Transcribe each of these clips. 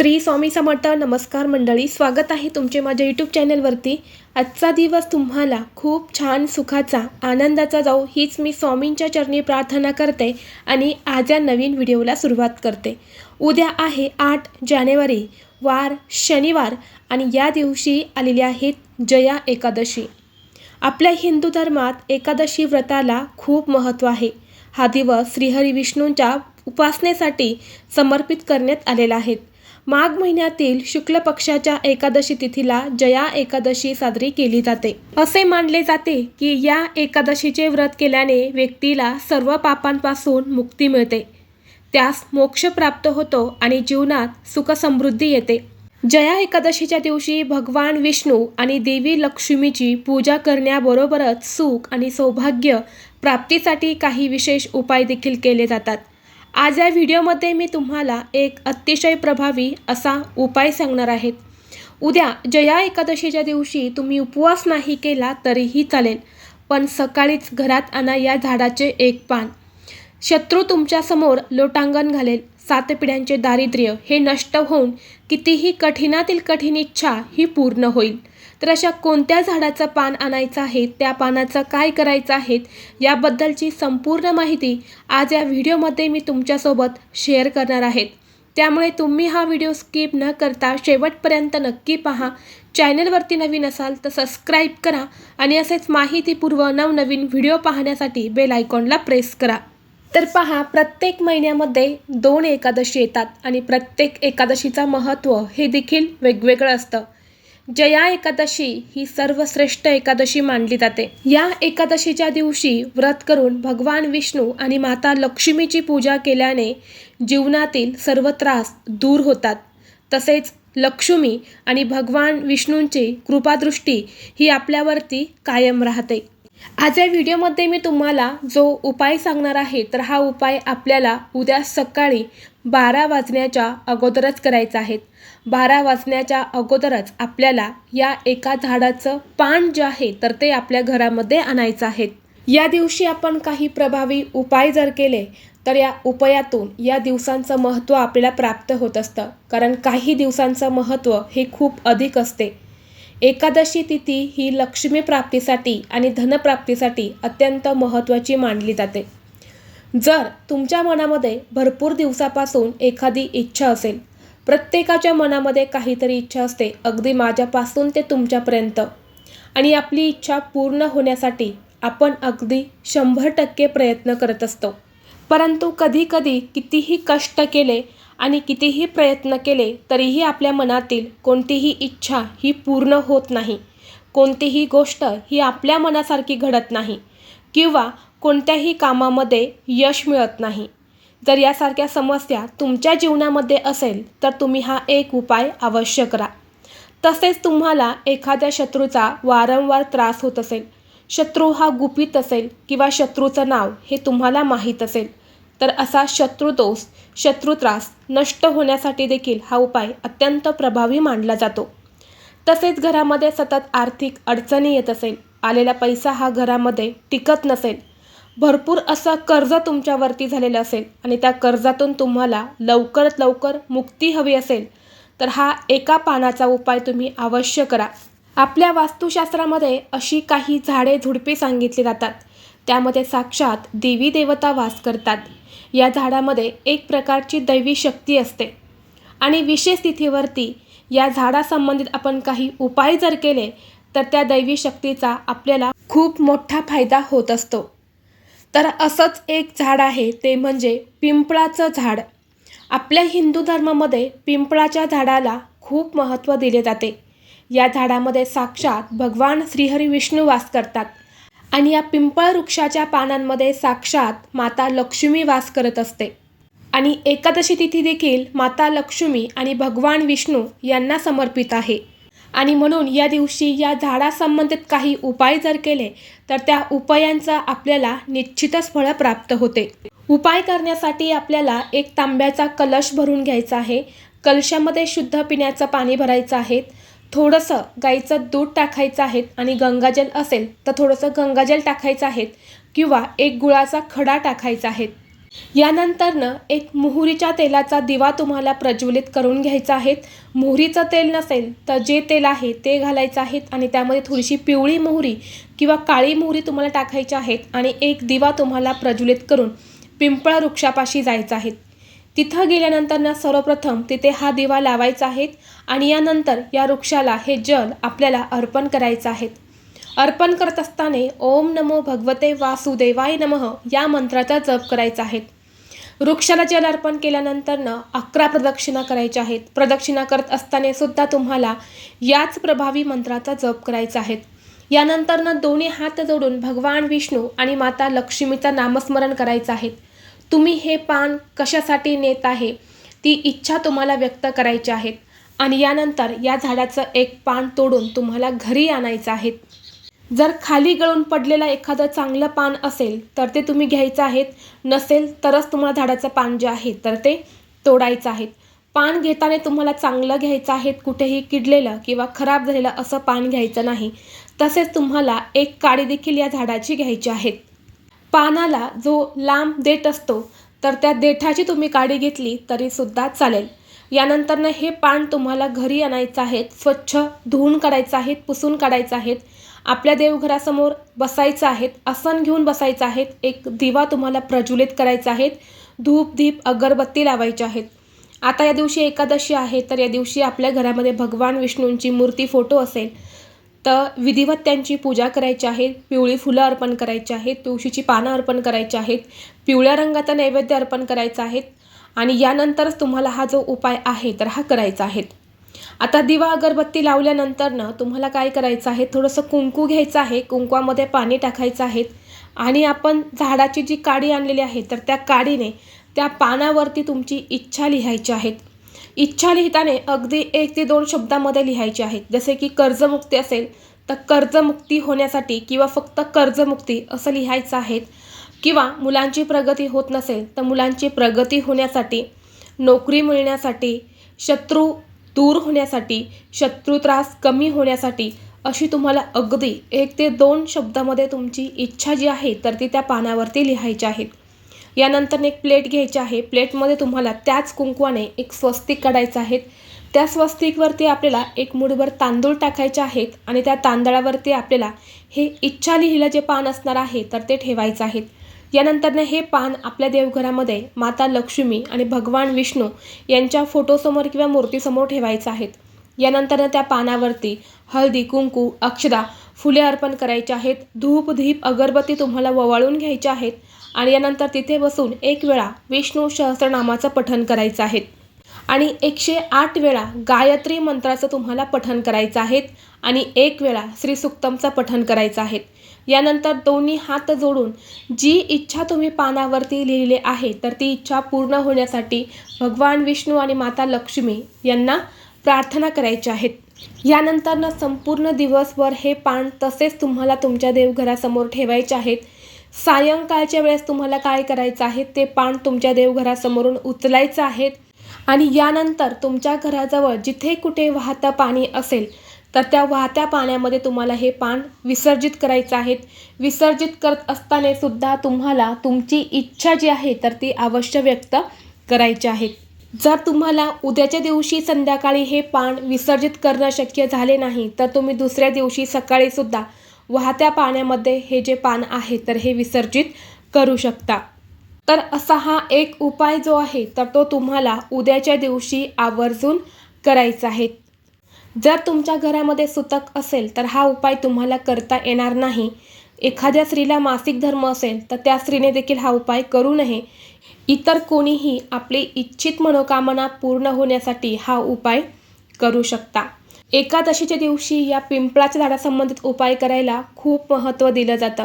श्री स्वामी समर्थ नमस्कार मंडळी स्वागत आहे तुमचे माझ्या यूट्यूब चॅनलवरती. आजचा दिवस तुम्हाला खूप छान सुखाचा आनंदाचा जाऊ हीच मी स्वामींच्या चरणी प्रार्थना करते आणि आज या नवीन व्हिडिओला सुरुवात करते. उद्या आहे आठ जानेवारी वार शनिवार आणि या दिवशी आलेली आहेत जया एकादशी. आपल्या हिंदू धर्मात एकादशी व्रताला खूप महत्त्व आहे. हा दिवस श्रीहरी विष्णूंच्या उपासनेसाठी समर्पित करण्यात आलेला आहे. माघ महिन्यातील शुक्ल पक्षाच्या एकादशी तिथीला जया एकादशी साजरी केली जाते. असे मानले जाते की या एकादशीचे व्रत केल्याने व्यक्तीला सर्व पापांपासून मुक्ती मिळते. त्यास मोक्ष प्राप्त होतो आणि जीवनात सुखसमृद्धी येते. जया एकादशीच्या दिवशी भगवान विष्णू आणि देवी लक्ष्मीची पूजा करण्याबरोबरच सुख आणि सौभाग्य प्राप्तीसाठी काही विशेष उपाय देखील केले जातात. आज या व्हिडिओमध्ये मी तुम्हाला एक अतिशय प्रभावी असा उपाय सांगणार आहेत उद्या जया एकादशीच्या दिवशी तुम्ही उपवास नाही केला तरीही चालेल पण सकाळीच घरात आणा या झाडाचे एक पान. शत्रू तुमच्यासमोर लोटांगण घालेल सात पिढ्यांचे दारिद्र्य हे नष्ट होऊन कितीही कठीणातील कठीण इच्छा ही पूर्ण होईल. तर अशा कोणत्या झाडाचं पान आणायचं आहे त्या पानाचं काय करायचं आहे याबद्दलची संपूर्ण माहिती आज या व्हिडिओमध्ये मी तुमच्यासोबत शेअर करणार आहेत त्यामुळे तुम्ही हा व्हिडिओ स्किप न करता शेवटपर्यंत नक्की पहा. चॅनलवरती नवीन असाल तर सबस्क्राईब करा आणि असेच माहितीपूर्व नवनवीन व्हिडिओ पाहण्यासाठी बेल आयकॉनला प्रेस करा. तर पहा प्रत्येक महिन्यामध्ये दोन एकादशी येतात आणि प्रत्येक एकादशीचं महत्त्व हे देखील वेगवेगळं असतं. जया एकादशी ही सर्वश्रेष्ठ एकादशी मानली जाते. या एकादशीच्या दिवशी व्रत करून भगवान विष्णू आणि माता लक्ष्मीची पूजा केल्याने जीवनातील सर्व त्रास दूर होतात. तसेच लक्ष्मी आणि भगवान विष्णूंची कृपादृष्टी ही आपल्यावरती कायम राहते. आज या व्हिडिओमध्ये मी तुम्हाला जो उपाय सांगणार आहे तर हा उपाय आपल्याला उद्या सकाळी बारा वाजण्याच्या अगोदरच करायचा आहे. बारा वाजण्याच्या अगोदरच आपल्याला या एका झाडाचं पान जे आहे तर ते आपल्या घरामध्ये आणायचं आहे. या दिवशी आपण काही प्रभावी उपाय जर केले तर या उपायातून या दिवसांचं महत्त्व आपल्याला प्राप्त होत असतं. कारण काही दिवसांचं महत्त्व हे खूप अधिक असते. एकादशी तिथी ही लक्ष्मी प्राप्तीसाठी आणि धनप्राप्तीसाठी अत्यंत महत्त्वाची मानली जाते. जर तुमच्या मनामध्ये भरपूर दिवसापासून एखादी इच्छा असेल प्रत्येकाच्या मनामध्ये काहीतरी इच्छा असते. अगदी माझ्यापासून ते तुमच्यापर्यंत. आणि आपली इच्छा पूर्ण होण्यासाठी आपण अगदी शंभर टक्के प्रयत्न करत असतो. परंतु कधीकधी कितीही कष्ट केले आणि कितीही प्रयत्न केले तरीही आपल्या मनातील कोणतीही इच्छा ही पूर्ण होत नाही. कोणतीही गोष्ट ही आपल्या मनासारखी घडत नाही. किंवा कोणत्याही कामामध्ये यश मिळत नाही. जर यासारख्या समस्या तुमच्या जीवनामध्ये असेल तर तुम्ही हा एक उपाय अवश्य करा. तसेच तुम्हाला एखाद्या शत्रूचा वारंवार त्रास होत असेल शत्रू हा गुपित असेल किंवा शत्रूचं नाव हे तुम्हाला माहीत असेल तर असा शत्रुदोष शत्रुत्रास नष्ट होण्यासाठी देखील हा उपाय अत्यंत प्रभावी मानला जातो. तसेच घरामध्ये सतत आर्थिक अडचणी येत असेल आलेला पैसा हा घरामध्ये टिकत नसेल भरपूर असं कर्ज तुमच्यावरती झालेलं असेल आणि त्या कर्जातून तुम्हाला लवकरात लवकर मुक्ती हवी असेल तर हा एका पानाचा उपाय तुम्ही अवश्य करा. आपल्या वास्तुशास्त्रामध्ये अशी काही झाडे झुडपे सांगितली जातात. त्यामध्ये साक्षात देवी देवता वास करतात. या झाडामध्ये एक प्रकारची दैवी शक्ती असते. आणि विशेष तिथीवरती या झाडासंबंधित आपण काही उपाय जर केले तर त्या दैवी शक्तीचा आपल्याला खूप मोठा फायदा होत असतो. तर असंच एक झाड आहे ते म्हणजे पिंपळाचं झाड. आपल्या हिंदू धर्मामध्ये पिंपळाच्या झाडाला खूप महत्त्व दिले जाते. या झाडामध्ये साक्षात भगवान श्रीहरी विष्णू वास करतात आणि या पिंपळ वृक्षाच्या पानांमध्ये साक्षात माता लक्ष्मी वास करत असते. आणि एकादशी तिथी देखील माता लक्ष्मी आणि भगवान विष्णू यांना समर्पित आहे. आणि म्हणून या दिवशी या झाडासंबंधित काही उपाय जर केले तर त्या उपायांचा आपल्याला निश्चितच फळं प्राप्त होते. उपाय करण्यासाठी आपल्याला एक तांब्याचा कलश भरून घ्यायचा आहे. कलशामध्ये शुद्ध पिण्याचं पाणी भरायचं आहे. थोडंसं गाईचं दूध टाकायचं आहे आणि गंगाजल असेल तर थोडंसं गंगाजल टाकायचं आहे किंवा एक गुळाचा खडा टाकायचा आहे. यानंतरनं एक मोहरीच्या तेलाचा दिवा तुम्हाला प्रज्वलित करून घ्यायचा आहे. मोहरीचं तेल नसेल तर जे तेल आहे ते घालायचं आहे आणि त्यामध्ये थोडीशी पिवळी मोहरी किंवा काळी मोहरी तुम्हाला टाकायची आहेत आणि एक दिवा तुम्हाला प्रज्वलित करून पिंपळ वृक्षापाशी जायचं आहे. तिथं गेल्यानंतरनं सर्वप्रथम तिथे हा दिवा लावायचा आहे आणि यानंतर या वृक्षाला हे जल आपल्याला अर्पण करायचं आहे. अर्पण करत असताना ओम नमो भगवते वासुदेवाय नमः या मंत्राचा जप करायचा आहे. वृक्षाला जल अर्पण केल्यानंतरनं अकरा प्रदक्षिणा करायच्या आहेत. प्रदक्षिणा करत असताना सुद्धा तुम्हाला याच प्रभावी मंत्राचा जप करायचा आहे. यानंतरनं दोन्ही हात जोडून भगवान विष्णू आणि माता लक्ष्मीचा नामस्मरण करायचं आहे. तुम्ही हे पान कशासाठी नेत आहे? ती इच्छा तुम्हाला व्यक्त करायची आहे. आणि यानंतर या झाडाचं एक पान तोडून तुम्हाला घरी आणायचं आहे. जर खाली गळून पडलेला एखादं चांगलं पान असेल तर ते तुम्ही घ्यायचं आहेत. नसेल तरच तुम्हाला झाडाचं पान जे आहे तर ते तोडायचं आहे पान घेताना तुम्हाला चांगलं घ्यायचं आहे कुठेही किडलेलं किंवा खराब झालेलं असं पान घ्यायचं नाही. तसेच तुम्हाला एक काडी देखील या झाडाची घ्यायची आहे पानाला जो लांब देठ असतो तर त्या देठाची तुम्ही काडी घेतली तरीसुद्धा चालेल. यानंतरनं हे पान तुम्हाला घरी आणायचं आहेत स्वच्छ धुवून काढायचं आहेत पुसून काढायचं आहेत. आपल्या देवघरासमोर बसायचं आहेत आसन घेऊन बसायचं आहेत एक दिवा तुम्हाला प्रज्वलित करायचा आहेत धूप दीप अगरबत्ती लावायची आहेत. आता या दिवशी एकादशी आहे तर या दिवशी आपल्या घरामध्ये भगवान विष्णूंची मूर्ती फोटो असेल तर विधिवत त्यांची पूजा करायची आहे पिवळी फुलं अर्पण करायची आहेत तुळशीची पानं अर्पण करायची आहेत पिवळ्या रंगाचा नैवेद्य अर्पण करायचा आहेत आणि यानंतरच तुम्हाला हा जो उपाय आहे तर हा करायचा आहे. आता दिवा अगरबत्ती लावल्यानंतरनं तुम्हाला काय करायचं आहे? थोडंसं कुंकू घ्यायचं आहे. कुंकवामध्ये पाणी टाकायचं आहे. आणि आपण झाडाची जी काडी आणलेली आहे तर त्या काडीने त्या पानावरती तुमची इच्छा लिहायची आहेत इच्छा लिहिताने अगदी एक ते दोन शब्दामध्ये लिहायची आहेत जसे की कर्जमुक्ती असेल तर कर्जमुक्ती होण्यासाठी किंवा फक्त कर्जमुक्ती असं लिहायचं आहे. किंवा मुलांची प्रगती होत नसेल तर मुलांची प्रगती होण्यासाठी नोकरी मिळण्यासाठी शत्रू दूर होण्यासाठी शत्रू त्रास कमी होण्यासाठी अशी तुम्हाला अगदी एक ते दोन शब्दामध्ये तुमची इच्छा जी आहे तर ती त्या पानावरती लिहायची आहेत यानंतर एक प्लेट घ्यायची आहे. प्लेटमध्ये तुम्हाला त्याच कुंकवाने एक स्वस्तिक काढायचं आहे. त्या स्वस्तिकवरती आपल्याला एक मुठभर तांदूळ टाकायचे आहेत आणि त्या तांदळावरती आपल्याला हे इच्छा लिहिलं जे पान असणार आहे तर ते ठेवायचं आहे. यानंतरनं हे पान आपल्या देवघरामध्ये माता लक्ष्मी आणि भगवान विष्णू यांच्या फोटोसमोर किंवा मूर्तीसमोर ठेवायचं आहेत. यानंतरनं त्या पानावरती हळदी कुंकू अक्षदा फुले अर्पण करायचे आहेत. धूप धीप अगरबत्ती तुम्हाला ववाळून घ्यायचे आहेत आणि यानंतर तिथे बसून एक वेळा विष्णू सहस्रनामाचं पठण करायचं आहे. आणि एकशे आठ वेळा गायत्री मंत्राचं तुम्हाला पठण करायचं आहे आणि एक वेळा श्रीसुक्तमचं पठण करायचं आहे. यानंतर दोन्ही हात जोडून जी इच्छा तुम्ही पानावरती लिहिली आहे तर ती इच्छा पूर्ण होण्यासाठी भगवान विष्णू आणि माता लक्ष्मी यांना प्रार्थना करायच्या आहेत. यानंतरनं संपूर्ण दिवसभर हे पान तसेच तुम्हाला तुमच्या देवघरासमोर ठेवायचे आहेत. सायंकाळच्या वेळेस तुम्हाला काय करायचं आहे ते पान तुमच्या देवघरासमोरून उचलायचं आहेत आणि यानंतर तुमच्या घराजवळ जिथे कुठे वाहतं पाणी असेल तर त्या वाहत्या पाण्यामध्ये तुम्हाला हे पान विसर्जित करायचं आहेत विसर्जित करत असताना सुद्धा तुम्हाला तुमची इच्छा जी आहे तर ती अवश्य व्यक्त करायची आहे. जर तुम्हाला उद्याच्या दिवशी संध्याकाळी हे पान विसर्जित करणं शक्य झाले नाही तर तुम्ही दुसऱ्या दिवशी सकाळी सुद्धा वाहत्या पाण्यामध्ये हे जे पान आहे तर हे विसर्जित करू शकता. तर असा हा एक उपाय जो आहे तर तो तुम्हाला उद्याच्या दिवशी आवर्जून करायचा आहे. जर तुमच्या घरामध्ये सुतक असेल तर हा उपाय तुम्हाला करता येणार नाही. एखाद्या स्त्रीला मासिक धर्म असेल तर त्या स्त्रीने देखील हा उपाय करू नये. इतर कोणीही आपली इच्छित मनोकामना पूर्ण होण्यासाठी हा उपाय करू शकता. एकादशीच्या दिवशी या पिंपळाच्या झाडासंबंधित उपाय करायला खूप महत्त्व दिलं जातं.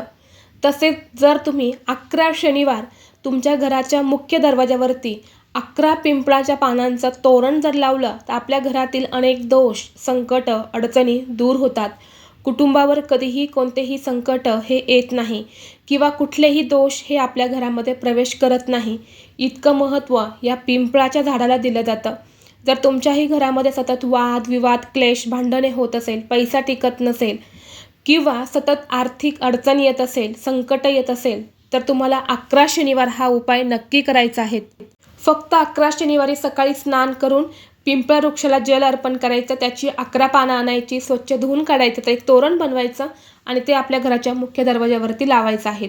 तसेच जर तुम्ही अकरा शनिवार तुमच्या घराच्या मुख्य दरवाजावरती अकरा पिंपळाच्या पानांचं तोरण जर लावलं तर आपल्या घरातील अनेक दोष संकट अडचणी दूर होतात. कुटुंबावर कधीही कोणतेही संकट हे येत नाही किंवा कुठलेही दोष हे आपल्या घरामध्ये प्रवेश करत नाही. इतकं महत्त्व या पिंपळाच्या झाडाला दिलं जातं. जर तुमच्याही घरामध्ये सतत वाद विवाद क्लेश भांडणे होत असेल पैसा टिकत नसेल किंवा सतत आर्थिक अडचण येत असेल संकट येत असेल तर तुम्हाला अकरा शनिवार हा उपाय नक्की करायचा आहे. फक्त अकरा शनिवारी सकाळी स्नान करून पिंपळ वृक्षाला जल अर्पण करायचं त्याची अकरा पानं आणायची स्वच्छ धुवून काढायचं तर एक तोरण बनवायचं आणि ते आपल्या घराच्या मुख्य दरवाजावरती लावायचं आहे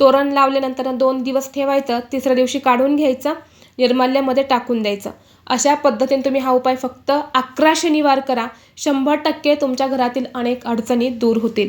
तोरण लावल्यानंतर दोन दिवस ठेवायचं तिसऱ्या दिवशी काढून घ्यायचं निर्माल्यामध्ये टाकून द्यायचं. अशा पद्धतीने तुम्ही हा उपाय फक्त अकरा शनिवार करा. शंभर टक्के तुमच्या घरातील अनेक अडचणी दूर होतील.